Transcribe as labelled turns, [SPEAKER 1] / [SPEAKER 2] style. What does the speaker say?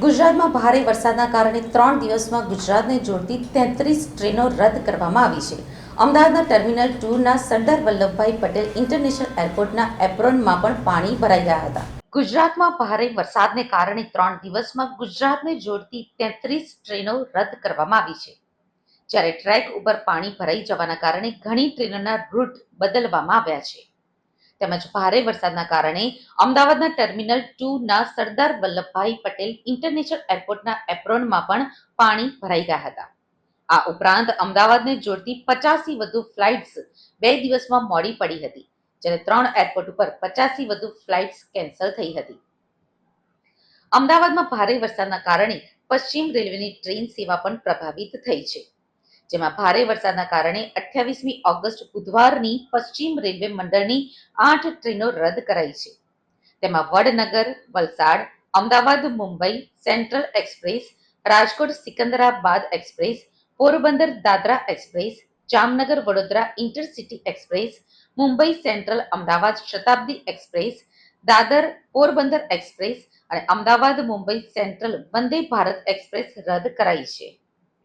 [SPEAKER 1] ગુજરાતમાં ભારે વરસાદના કારણે ત્રણ દિવસમાં ગુજરાતને જોડતી તેત્રીસ ટ્રેનો રદ કરવામાં આવી છે. અમદાવાદના ટર્મિનલ ટુના સરદાર વલ્લભભાઈ પટેલ ઇન્ટરનેશનલ એરપોર્ટના એપ્રોનમાં પણ પાણી ભરાઈ ગયા હતા. ગુજરાતમાં ભારે વરસાદને કારણે ત્રણ દિવસમાં ગુજરાતને જોડતી તેત્રીસ ટ્રેનો રદ કરવામાં આવી છે. જ્યારે ટ્રેક ઉપર પાણી ભરાઈ જવાના કારણે ઘણી ટ્રેનોના રૂટ બદલવામાં આવ્યા છે. તેમજ ભારે વરસાદના કારણે અમદાવાદના ટર્મિનલ ટુના સરદાર વલ્લભભાઈ પટેલ ઇન્ટરનેશનલ એરપોર્ટના એપ્રોનમાં પણ પાણી ભરાઈ ગયા હતા. આ ઉપરાંત અમદાવાદને જોડતી પચાસથી વધુ ફ્લાઇટ્સ બે દિવસમાં મોડી પડી હતી, જ્યારે ત્રણ એરપોર્ટ ઉપર પચાસથી વધુ ફ્લાઇટ્સ કેન્સલ થઈ હતી. અમદાવાદમાં ભારે વરસાદના કારણે પશ્ચિમ રેલવેની ટ્રેન સેવા પણ પ્રભાવિત થઈ છે. જેમાં ભારે વરસાદના કારણે અઠ્યાવીસમી ઓગસ્ટ બુધવારની પશ્ચિમ રેલવે મંડળની આઠ ટ્રેનો રદ કરાઈ છે. તેમાં Vadnagar, Valsad, Ahmedabad, Mumbai, central express, Rajkot Secunderabad express, Porbandar Dadra express, Jamnagar Vadodara intercity express, Mumbai central Ahmedabad Shatabdi express, Dadar Porbandar express અને અમદાવાદ મુંબઈ સેન્ટ્રલ વંદે ભારત એક્સપ્રેસ રદ કરાઈ છે.